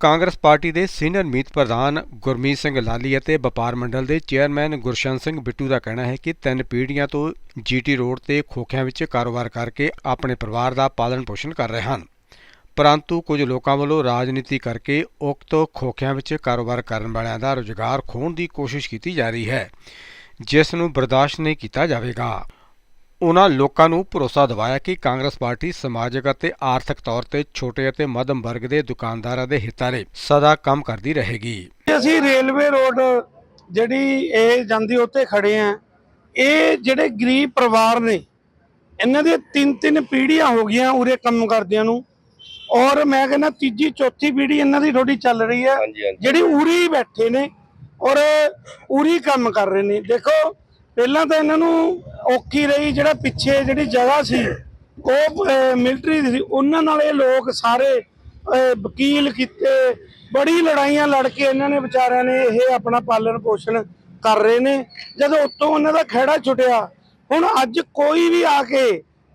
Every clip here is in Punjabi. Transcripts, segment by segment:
ਕਾਂਗਰਸ ਪਾਰਟੀ ਦੇ ਸੀਨੀਅਰ ਮੀਤ ਪ੍ਰਧਾਨ ਗੁਰਮੀਤ ਸਿੰਘ ਲਾਲੀ ਅਤੇ ਵਪਾਰ ਮੰਡਲ ਦੇ ਚੇਅਰਮੈਨ ਗੁਰਸ਼ਨ ਸਿੰਘ ਬਿੱਟੂ ਦਾ ਕਹਿਣਾ ਹੈ ਕਿ ਤਿੰਨ ਪੀੜ੍ਹੀਆਂ ਤੋਂ ਜੀਟੀ ਰੋਡ ਤੇ ਖੋਖਿਆਂ ਵਿੱਚ ਕਾਰੋਬਾਰ ਕਰਕੇ ਆਪਣੇ ਪਰਿਵਾਰ ਦਾ ਪਾਲਣ ਪੋਸ਼ਣ ਕਰ ਰਹੇ ਹਨ। ਪਰੰਤੂ ਕੁਝ ਲੋਕਾਂ ਵੱਲੋਂ ਰਾਜਨੀਤੀ ਕਰਕੇ ਉਕਤ ਖੋਖਿਆਂ ਵਿੱਚ ਕਾਰੋਬਾਰ ਕਰਨ ਵਾਲਿਆਂ ਦਾ ਰੁਜ਼ਗਾਰ ਖੋਹਣ ਦੀ ਕੋਸ਼ਿਸ਼ ਕੀਤੀ ਜਾ ਰਹੀ ਹੈ, ਜਿਸ ਨੂੰ ਬਰਦਾਸ਼ਤ ਨਹੀਂ ਕੀਤਾ ਜਾਵੇਗਾ। ਉਨ੍ਹਾਂ ਲੋਕਾਂ ਨੂੰ ਭਰੋਸਾ ਦਿਵਾਇਆ ਕਿ ਕਾਂਗਰਸ ਪਾਰਟੀ ਸਮਾਜਿਕ ਅਤੇ ਆਰਥਿਕ ਤੌਰ ਤੇ ਛੋਟੇ ਅਤੇ ਮੱਧਮ ਵਰਗ ਦੇ ਦੁਕਾਨਦਾਰਾਂ ਦੇ ਹਿੱਤਾਂ ਲਈ ਸਦਾ ਕੰਮ ਕਰਦੀ ਰਹੇਗੀ। ਅਸੀਂ ਰੇਲਵੇ ਰੋਡ ਜਿਹੜੀ ਇਹ ਜਾਂਦੀ ਉੱਤੇ ਖੜੇ ਆ ਇਹ ਜਿਹੜੇ ਗਰੀਬ ਪਰਿਵਾਰ ਨੇ ਇਹਨਾਂ ਦੀਆਂ ਤਿੰਨ ਤਿੰਨ ਪੀੜ੍ਹੀਆਂ ਹੋ ਗਈਆਂ ਉਰੇ ਕੰਮ ਕਰਦਿਆਂ ਨੂੰ ਔਰ ਮੈਂ ਕਹਿੰਦਾ ਤੀਜੀ ਚੌਥੀ ਪੀੜ੍ਹੀ ਇਹਨਾਂ ਦੀ ਥੋੜੀ ਚੱਲ ਰਹੀ ਹੈ ਜਿਹੜੀ ਉਰੀ ਬੈਠੇ ਨੇ ਔਰ ਉਰੀ ਕੰਮ ਕਰ ਰਹੇ ਨੇ। ਦੇਖੋ ਪਹਿਲਾਂ ਤਾਂ ਇਹਨਾਂ ਨੂੰ ਔਖੀ ਰਹੀ ਜਿਹੜਾ ਪਿੱਛੇ ਜਿਹੜੀ ਜਗ੍ਹਾ ਸੀ ਉਹ ਮਿਲਟਰੀ ਦੀ ਸੀ। ਉਹਨਾਂ ਨਾਲ ਇਹ ਲੋਕ ਸਾਰੇ ਵਕੀਲ ਕੀਤੇ। ਬੜੀ ਲੜਾਈਆਂ ਲੜ ਕੇ ਇਹਨਾਂ ਨੇ ਵਿਚਾਰਿਆਂ ਨੇ ਇਹ ਆਪਣਾ ਪਾਲਣ ਪੋਸ਼ਣ ਕਰ ਰਹੇ ਨੇ। ਜਦੋਂ ਉੱਤੋਂ ਉਹਨਾਂ ਦਾ ਖਹਿੜਾ ਛੁੱਟਿਆ ਹੁਣ ਅੱਜ ਕੋਈ ਵੀ ਆ ਕੇ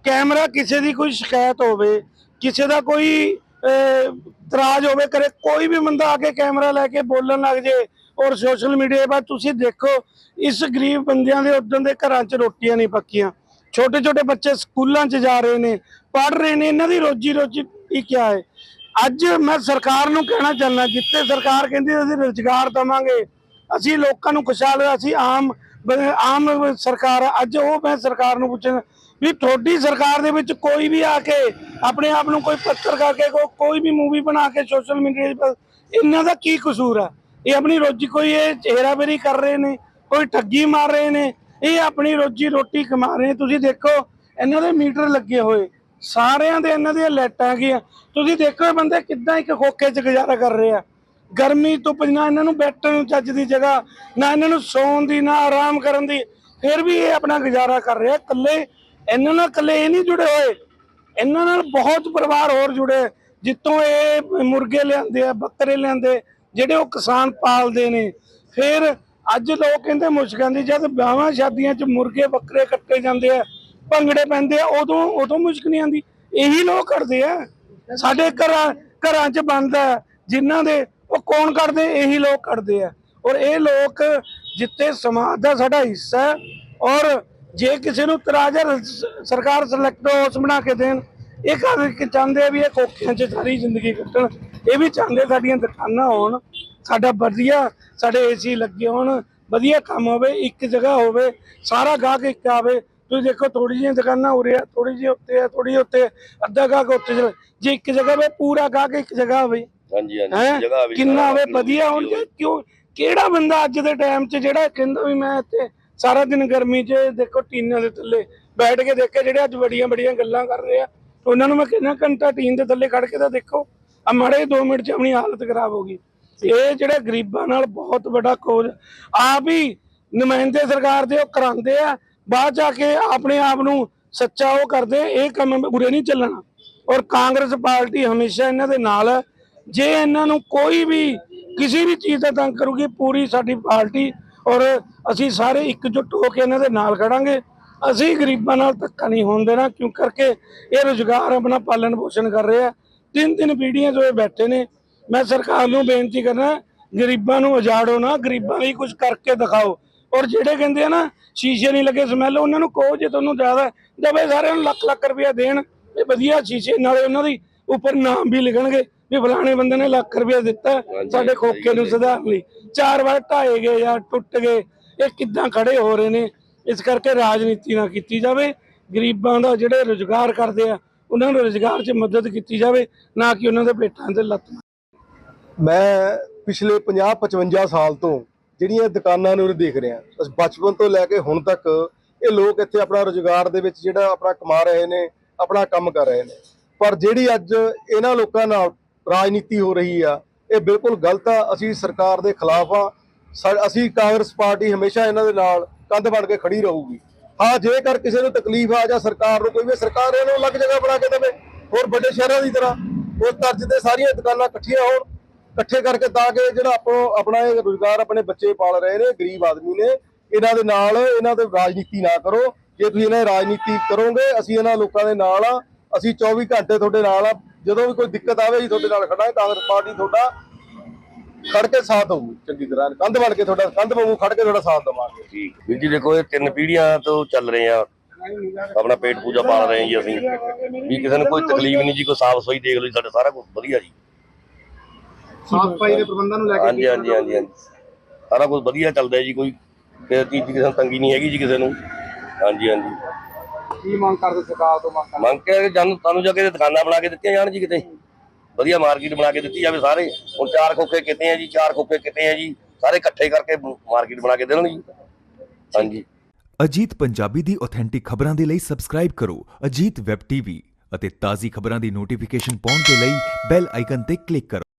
ਕੈਮਰਾ ਕਿਸੇ ਦੀ ਕੋਈ ਸ਼ਿਕਾਇਤ ਹੋਵੇ ਕਿਸੇ ਦਾ ਕੋਈ ਅਹ, ਇਤਰਾਜ਼ ਹੋਵੇ ਕਰੇ ਕੋਈ ਵੀ ਬੰਦਾ ਆ ਕੇ ਕੈਮਰਾ ਲੈ ਕੇ ਬੋਲਣ ਲੱਗ ਜੇ ਔਰ ਸੋਸ਼ਲ ਮੀਡੀਆ 'ਤੇ ਤੁਸੀਂ ਦੇਖੋ, ਇਸ ਗਰੀਬ ਬੰਦਿਆਂ ਦੇ ਉਦੋਂ ਦੇ ਘਰਾਂ 'ਚ ਰੋਟੀਆਂ ਨਹੀਂ ਪੱਕੀਆਂ। ਛੋਟੇ ਛੋਟੇ ਬੱਚੇ ਸਕੂਲਾਂ 'ਚ ਜਾ ਰਹੇ ਨੇ, ਪੜ੍ਹ ਰਹੇ ਨੇ, ਇਹਨਾਂ ਦੀ ਰੋਜੀ ਰੋਜੀ ਕੀ ਹੈ? ਅੱਜ ਮੈਂ ਸਰਕਾਰ ਨੂੰ ਕਹਿਣਾ ਚਾਹੁੰਦਾ, ਜਿੱਥੇ ਸਰਕਾਰ ਕਹਿੰਦੀ ਅਸੀਂ ਰੁਜ਼ਗਾਰ ਦਵਾਂਗੇ। ਅਸੀਂ ਲੋਕਾਂ ਨੂੰ ਖੁਸ਼ਹਾਲ, ਅਸੀਂ ਆਮ ਆਮ ਸਰਕਾਰ ਅੱਜ ਉਹ ਮੈਂ ਸਰਕਾਰ ਨੂੰ ਪੁੱਛਣ ਵੀ ਤੁਹਾਡੀ ਸਰਕਾਰ ਦੇ ਵਿੱਚ ਕੋਈ ਵੀ ਆ ਕੇ, ਆਪਣੇ ਆਪ ਨੂੰ ਕੋਈ ਪੱਤਰਕਾਰ ਕੇ ਕੋ- ਕੋਈ ਵੀ ਮੂਵੀ ਬਣਾ ਕੇ ਸੋਸ਼ਲ ਮੀਡੀਆ 'ਤੇ ਇਹਨਾਂ ਦਾ ਕੀ ਕਸੂਰ ਆ ਇਹ ਆਪਣੀ ਰੋਜੀ ਕੋਈ ਇਹ ਹੇਰਾਫੇਰੀ ਕਰ ਰਹੇ ਨੇ ਕੋਈ ਠੱਗੀ ਮਾਰ ਰਹੇ ਨੇ ਇਹ ਆਪਣੀ ਰੋਜੀ ਰੋਟੀ ਕਮਾ ਰਹੇ ਨੇ। ਤੁਸੀਂ ਦੇਖੋ ਇਹਨਾਂ ਦੇ ਮੀਟਰ ਲੱਗੇ ਹੋਏ ਸਾਰਿਆਂ ਦੇ ਇਹਨਾਂ ਦੀਆਂ ਲਾਈਟਾਂ ਗਈਆਂ ਤੁਸੀਂ ਦੇਖੋ ਇਹ ਬੰਦੇ ਕਿੱਦਾਂ ਇੱਕ ਖੋਖੇ 'ਚ ਗੁਜ਼ਾਰਾ ਕਰ ਰਹੇ ਆ। ਗਰਮੀ ਤੋਂ ਨਾ ਇਹਨਾਂ ਨੂੰ ਬੈਠਣ ਨੂੰ ਚੱਜ ਦੀ ਜਗ੍ਹਾ ਨਾ ਇਹਨਾਂ ਨੂੰ ਸੌਣ ਦੀ ਨਾ ਆਰਾਮ ਕਰਨ ਦੀ ਫਿਰ ਵੀ ਇਹ ਆਪਣਾ ਗੁਜ਼ਾਰਾ ਕਰ ਰਿਹਾ ਇਕੱਲੇ ਇਹਨਾਂ ਨਾਲ ਇਕੱਲੇ ਇਹ ਨਹੀਂ ਜੁੜੇ ਹੋਏ। ਇਹਨਾਂ ਨਾਲ ਬਹੁਤ ਪਰਿਵਾਰ ਹੋਰ ਜੁੜੇ ਹੋਏ, ਜਿੱਤੋਂ ਇਹ ਮੁਰਗੇ ਲਿਆਂਦੇ ਆ ਬੱਕਰੇ ਲਿਆਂਦੇ ਜਿਹੜੇ ਉਹ ਕਿਸਾਨ ਪਾਲਦੇ ਨੇ, ਫਿਰ ਅੱਜ ਲੋਕ ਕਹਿੰਦੇ ਮੁਸ਼ਕਾਂ ਦੀ ਜਦ ਵਿਆਹਾਂ ਸ਼ਾਦੀਆਂ 'ਚ ਮੁਰਗੇ ਬੱਕਰੇ ਕੱਟੇ ਜਾਂਦੇ ਆ, ਭੰਗੜੇ ਪੈਂਦੇ ਆ, ਉਦੋਂ ਉਦੋਂ ਮੁਸ਼ਕ ਨਹੀਂ ਆਂਦੀ ਇਹੀ ਲੋਕ ਕਰਦੇ ਆ। ਸਾਡੇ ਘਰਾਂ ਘਰਾਂ 'ਚ ਬਣਦਾ ਆ ਜਿਨ੍ਹਾਂ ਦੇ ਉਹ ਕੌਣ ਕਰਦੇ? ਇਹੀ ਲੋਕ ਕਰਦੇ ਆ। ਔਰ ਇਹ ਲੋਕ ਜਿੱਤੇ ਸਮਾਜ ਦਾ ਸਾਡਾ ਹਿੱਸਾ ਔਰ ਜੇ ਕਿਸੇ ਨੂੰ ਇਤਰਾਜ਼ ਸਰਕਾਰ ਸਿਲੈਕਟ ਹਾਊਸ ਬਣਾ ਕੇ ਦੇਣ, ਇਹ ਕਰ ਚਾਹੁੰਦੇ ਆ ਵੀ ਇਹ ਕੋਖਿਆਂ 'ਚ ਸਾਰੀ ਜ਼ਿੰਦਗੀ ਕੱਟਣ। ਇਹ ਵੀ ਚਾਹੁੰਦੇ ਸਾਡੀਆਂ ਦੁਕਾਨਾਂ ਹੋਣ ਸਾਡਾ ਵਧੀਆ ਸਾਡੇ ਏਸੀ ਲੱਗੇ ਹੋਣ ਵਧੀਆ ਕੰਮ ਹੋਵੇ ਇੱਕ ਜਗ੍ਹਾ ਹੋਵੇ ਸਾਰਾ ਗਾਹਕ ਇੱਕ ਆਵੇ। ਤੁਸੀਂ ਦੇਖੋ ਥੋੜੀ ਜਿਹੀਆਂ ਦੁਕਾਨਾਂ ਉਰੇ ਆ ਥੋੜੀ ਜਿਹੀ ਉੱਤੇ ਆ ਥੋੜੀ ਉੱਤੇ ਅੱਧਾ ਗਾਹਕ ਉੱਤੇ ਚਲੇ ਜੇ ਇੱਕ ਜਗ੍ਹਾ ਵੇ ਪੂਰਾ ਗਾਹਕ ਇੱਕ ਜਗ੍ਹਾ ਹੋਵੇ। ਹਾਂਜੀ ਹੈਂ? ਹਾਂਜੀ ਜਗ੍ਹਾ ਵੀ ਕਿੰਨਾ ਹੋਵੇ ਵਧੀਆ ਹੁਣ ਕਿਉਂ ਕਿਹੜਾ ਬੰਦਾ ਅੱਜ ਦੇ ਟਾਈਮ 'ਚ ਜਿਹੜਾ ਕਹਿੰਦਾ ਵੀ ਮੈਂ ਇੱਥੇ ਸਾਰਾ ਦਿਨ ਗਰਮੀ 'ਚ ਦੇਖੋ ਟੀਨਾਂ ਦੇ ਥੱਲੇ ਬੈਠ ਕੇ ਦੇਖੇ ਜਿਹੜੇ ਅੱਜ ਬੜੀਆਂ ਬੜੀਆਂ ਗੱਲਾਂ ਕਰ ਰਹੇ ਆ। ਉਹਨਾਂ ਨੂੰ ਮੈਂ ਕਹਿੰਦਾ ਘੰਟਾ ਟੀਨ ਦੇ ਥੱਲੇ ਖੜ ਕੇ ਤਾਂ ਦੇਖੋ। ਆ ਮਾੜੇ 2 ਮਿੰਟ 'ਚ ਆਪਣੀ ਹਾਲਤ ਖਰਾਬ ਹੋ ਗਈ। ਇਹ ਜਿਹੜੇ ਗਰੀਬਾਂ ਨਾਲ ਬਹੁਤ ਵੱਡਾ ਖੋਜ, ਆਪ ਹੀ ਨੁਮਾਇੰਦੇ ਸਰਕਾਰ ਦੇ ਉਹ ਕਰਾਉਂਦੇ ਆ, ਬਾਅਦ ਜਾ ਕੇ ਆਪਣੇ ਆਪ ਨੂੰ ਸੱਚਾ ਉਹ ਕਰਦੇ ਇਹ ਕੰਮ ਬੁਰੇ ਨਹੀਂ ਚੱਲਣਾ। ਔਰ ਕਾਂਗਰਸ ਪਾਰਟੀ ਹਮੇਸ਼ਾ ਇਹਨਾਂ ਦੇ ਨਾਲ ਹੈ ਜੇ ਇਹਨਾਂ ਨੂੰ ਕੋਈ ਵੀ ਕਿਸੇ ਵੀ ਚੀਜ਼ ਦਾ ਤੰਗ ਕਰੂਗੀ, ਪੂਰੀ ਸਾਡੀ ਪਾਰਟੀ ਔਰ ਅਸੀਂ ਸਾਰੇ ਇਕਜੁੱਟ ਹੋ ਕੇ ਇਹਨਾਂ ਦੇ ਨਾਲ ਖੜਾਂਗੇ। ਅਸੀਂ ਗਰੀਬਾਂ ਨਾਲ ਧੱਕਾ ਨਹੀਂ ਹੋਣ ਦੇਣਾ, ਕਿਉਂ ਕਰਕੇ ਇਹ ਰੁਜ਼ਗਾਰ ਆਪਣਾ ਪਾਲਣ ਪੋਸ਼ਣ ਕਰ ਰਿਹਾ ਤਿੰਨ ਤਿੰਨ ਪੀੜ੍ਹੀਆਂ ਜੋ ਇਹ ਬੈਠੇ ਨੇ ਮੈਂ ਸਰਕਾਰ ਨੂੰ ਬੇਨਤੀ ਕਰਨਾ ਗਰੀਬਾਂ ਨੂੰ ਉਜਾੜੋ ਨਾ ਗਰੀਬਾਂ ਲਈ ਕੁਝ ਕਰਕੇ ਦਿਖਾਓ। ਔਰ ਜਿਹੜੇ ਕਹਿੰਦੇ ਆ ਨਾ ਸ਼ੀਸ਼ੇ ਨਹੀਂ ਲੱਗੇ ਸਮੈਲ ਉਹਨਾਂ ਨੂੰ ਕਹੋ ਜੇ ਤੁਹਾਨੂੰ ਜ਼ਿਆਦਾ ਦਵੇ ਸਾਰਿਆਂ ਨੂੰ ਲੱਖ ਲੱਖ ਰੁਪਇਆ ਦੇਣ ਤੇ ਵਧੀਆ ਸ਼ੀਸ਼ੇ ਨਾਲੇ ਉਹਨਾਂ ਦੀ ਉੱਪਰ ਨਾਮ ਵੀ ਲਿਖਣਗੇ ਵੀ ਫਲਾਣੇ ਬੰਦੇ ਨੇ ਲੱਖ ਰੁਪਇਆ ਦਿੱਤਾ ਸਾਡੇ ਖੋਖੇ ਨੂੰ ਸੁਧਾਰਨ ਲਈ। ਚਾਰ ਵਾਰ ਢਾਏ ਗਏ ਜਾਂ ਟੁੱਟ ਗਏ ਇਹ ਕਿੱਦਾਂ ਖੜੇ ਹੋ ਰਹੇ ਨੇ? ਇਸ ਕਰਕੇ ਰਾਜਨੀਤੀ ਨਾ ਕੀਤੀ ਜਾਵੇ। ਗਰੀਬਾਂ ਦਾ ਜਿਹੜੇ ਰੁਜ਼ਗਾਰ ਕਰਦੇ ਆ ਉਹਨਾਂ ਨੂੰ ਰੁਜ਼ਗਾਰ 'ਚ ਮਦਦ ਕੀਤੀ ਜਾਵੇ, ਨਾ ਕਿ ਉਹਨਾਂ ਦੇ ਪੇਟਾਂ ਤੇ ਲੱਤ ਮੈਂ ਪਿਛਲੇ 50 55 ਸਾਲ ਤੋਂ ਜਿਹੜੀਆਂ ਦੁਕਾਨਾਂ ਨੂੰ ਦੇਖ ਰਿਹਾ, ਬਸ ਬਚਪਨ ਤੋਂ ਲੈ ਕੇ ਹੁਣ ਤੱਕ ਇਹ ਲੋਕ ਇੱਥੇ ਆਪਣਾ ਰੁਜ਼ਗਾਰ ਦੇ ਵਿੱਚ ਜਿਹੜਾ ਆਪਣਾ ਕਮਾ ਰਹੇ ਨੇ, ਆਪਣਾ ਕੰਮ ਕਰ ਰਹੇ ਨੇ। ਪਰ ਜਿਹੜੀ ਅੱਜ ਇਹਨਾਂ ਲੋਕਾਂ ਨਾਲ ਰਾਜਨੀਤੀ ਹੋ ਰਹੀ ਆ, ਇਹ ਬਿਲਕੁਲ ਗਲਤ ਆ। ਅਸੀਂ ਸਰਕਾਰ ਦੇ ਖਿਲਾਫ ਆ। ਸਾ- ਅਸੀਂ ਕਾਂਗਰਸ ਪਾਰਟੀ ਹਮੇਸ਼ਾ ਇਹਨਾਂ ਦੇ ਨਾਲ ਕੰਧ ਬਣ ਕੇ ਖੜੀ ਰਹੂਗੀ। ਹਾਂ ਜੇਕਰ ਕਿਸੇ ਨੂੰ ਤਕਲੀਫ ਆ ਜਾਂ ਸਰਕਾਰ ਨੂੰ ਕੋਈ ਵੀ ਸਰਕਾਰ ਇਹਨੂੰ ਅਲੱਗ ਜਗ੍ਹਾ ਬਣਾ ਕੇ ਦੇਵੇ, ਹੋਰ ਵੱਡੇ ਸ਼ਹਿਰਾਂ ਦੀ ਤਰ੍ਹਾਂ, ਉਸ ਤਰਜ਼ ਤੇ ਸਾਰੀਆਂ ਦੁਕਾਨਾਂ ਇਕੱਠੀਆਂ ਹੋਣ, ਇਕੱਠੇ ਕਰਕੇ ਤਾਂ ਕਿ ਜਿਹੜਾ ਆਪੋ ਆਪਣਾ ਇਹ ਰੋਜ਼ਗਾਰ ਆਪਣੇ ਬੱਚੇ ਪਾਲ ਰਹੇ ਨੇ, ਗਰੀਬ ਆਦਮੀ ਨੇ, ਇਹਨਾਂ ਦੇ ਨਾਲ ਇਹਨਾਂ ਦੇ ਰਾਜਨੀਤੀ ਨਾ ਕਰੋ। ਜੇ ਤੁਸੀਂ ਇਹਨਾਂ ਦੀ ਰਾਜਨੀਤੀ ਕਰੋਗੇ, ਅਸੀਂ ਇਹਨਾਂ ਲੋਕਾਂ ਦੇ ਨਾਲ ਆ, ਅਸੀਂ 24 ਘੰਟੇ ਤੁਹਾਡੇ ਨਾਲ ਆ। ਜਦੋਂ ਵੀ ਕੋਈ ਦਿੱਕਤ ਆਵੇ ਜੀ ਤੁਹਾਡੇ ਨਾਲ ਖੜਾ ਹੈ ਕਾਂਗਰਸ ਪਾਰਟੀ ਤੁਹਾਡਾ ਖੜ ਕੇ ਸਾਥ ਹੋਊ ਚੰਗੀ ਤਰ੍ਹਾਂ। ਕੰਧ ਬਣ ਕੇ ਤੁਹਾਡਾ ਕੰਧ ਵਾਂਗੂ ਖੜ ਕੇ ਤੁਹਾਡਾ ਸਾਥ ਦੇਵਾਂਗੇ। ਠੀਕ। ਵੀਰ ਜੀ ਦੇਖੋ ਇਹ ਤਿੰਨ ਪੀੜ੍ਹੀਆਂ ਤੋਂ ਚੱਲ ਰਹੇ ਆ। ਆਪਣਾ ਪੇਟ ਪੂਜਾ ਪਾਲ ਰਹੇ ਜੀ ਅਸੀਂ। ਵੀ ਕਿਸੇ ਨੂੰ ਕੋਈ ਤਕਲੀਫ ਨਹੀਂ ਜੀ ਕੋਈ ਸਾਫ਼ ਸਫ਼ਾਈ ਦੇਖ ਲਓ ਜੀ ਸਾਡਾ ਸਾਰਾ ਕੁਝ ਵਧੀਆ ਜੀ। ਸਾਫ਼ ਸਫ਼ਾਈ ਦੇ ਪ੍ਰਬੰਧਾਂ ਨੂੰ ਲੈ ਕੇ ਹਾਂਜੀ ਹਾਂਜੀ ਹਾਂਜੀ ਹਾਂਜੀ। ਸਾਰਾ ਕੁਝ ਵਧੀਆ ਚੱਲਦਾ ਹੈ ਜੀ ਕੋਈ ਕਿਸੇ ਚੀਜ਼ ਦੀ ਕਿਸੇ ਨੂੰ ਤੰਗੀ ਨਹੀਂ ਹੈਗੀ ਜੀ ਕਿਸੇ ਨੂੰ। ਹਾਂਜੀ ਹਾਂਜੀ। ਕੀ ਮੰਗ ਕਰਦੇ ਸਰਕਾਰ ਤੋਂ ਮੰਗ ਮੰਗ ਕੇ ਕਿ ਜਾਨੂੰ ਤੁਹਾਨੂੰ ਜਾ ਕੇ ਦੁਕਾਨਾਂ ਬਣਾ ਕੇ ਦਿੱਤੀਆਂ ਜਾਣ ਜੀ ਕਿਤੇ। ਵਧੀਆ ਮਾਰਕੀਟ ਬਣਾ ਕੇ ਦਿੱਤੀ ਜਾਵੇ ਸਾਰੇ। ਹੁਣ ਚਾਰ ਖੋਖੇ ਕਿਤੇ ਆ ਜੀ, ਚਾਰ ਖੋਖੇ ਕਿਤੇ ਆ ਜੀ। ਸਾਰੇ ਇਕੱਠੇ ਕਰਕੇ ਮਾਰਕੀਟ ਬਣਾ ਕੇ ਦੇਣ ਜੀ। ਹਾਂਜੀ। ਅਜੀਤ ਪੰਜਾਬੀ ਦੀ ਆਥੈਂਟਿਕ ਖਬਰਾਂ ਦੇ ਲਈ ਸਬਸਕ੍ਰਾਈਬ ਕਰੋ ਅਜੀਤ ਵੈਬ ਟੀਵੀ ਅਤੇ ਤਾਜ਼ੀ ਖਬਰਾਂ ਦੀ ਨੋਟੀਫਿਕੇਸ਼ਨ ਪਾਉਣ ਦੇ ਲਈ ਬੈਲ ਆਈਕਨ ਤੇ ਕਲਿੱਕ ਕਰੋ।